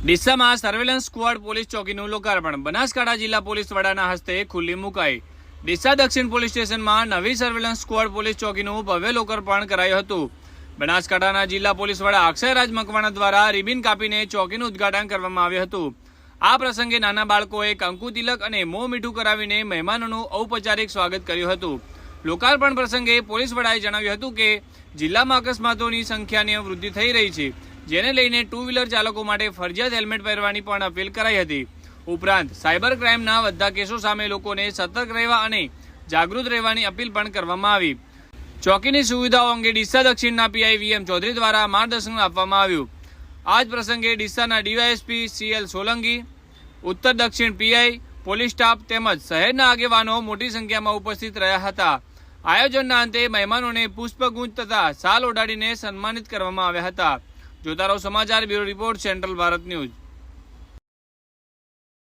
ડીસામાં surveillance squad police ચોકીનું લોકાર્પણ. બનાસકાંઠા જિલ્લા પોલીસ વડાના હસ્તે ખુલ્લી મુકાઈ. ડીસા દક્ષિણ પોલીસ સ્ટેશનમાં નવી સર્વેલન્સ સ્કવોડ પોલીસ ચોકીનું ભવ્ય લોકાર્પણ કરાયું હતું. બનાસકાંઠાના જિલ્લા પોલીસ વડા અક્ષયરાજ મકવાણા દ્વારા રિબિન કાપીને ચોકીનું ઉદ્ઘાટન કરવામાં આવ્યું હતું. આ પ્રસંગે નાના બાળકોએ કંકુ તિલક અને મોં મીઠું કરાવીને મહેમાનોનું ઔપચારિક સ્વાગત કર્યું હતું. લોકાર્પણ પ્રસંગે પોલીસ વડાએ જણાવ્યું હતું કે, જિલ્લામાં અકસ્માતોની સંખ્યાની વૃદ્ધિ થઈ રહી છે. જેને લઈને ટુ વ્હીલર ચાલકો માટે ફરજિયાત હેલ્મેટ પહેરવાની પણ અપીલ કરાઈ હતી. ઉપરાંત, સાયબર ક્રાઇમના વધતા કેસો સામે લોકોને સતર્ક રહેવા અને જાગૃત રહેવાની અપીલ પણ કરવામાં આવી. ચોકીની સુવિધાઓ અંગે ડીસા દક્ષિણના પીઆઈ વીએમ ચૌધરી દ્વારા માર્ગદર્શન આપવામાં આવ્યું. આ જ પ્રસંગે ડીસાના ડીવાયએસપી સીએલ સોલંકી, ઉત્તર દક્ષિણ પીઆઈ, પોલીસ સ્ટાફ તેમજ શહેરના આગેવાનો મોટી સંખ્યામાં ઉપસ્થિત રહ્યા હતા. આયોજનના અંતે મહેમાનોને પુષ્પગુંજ તથા સાલ ઓઢાડીને સન્માનિત કરવામાં આવ્યા હતા. જોતા રહો સમાચાર bureau report central Bharat news.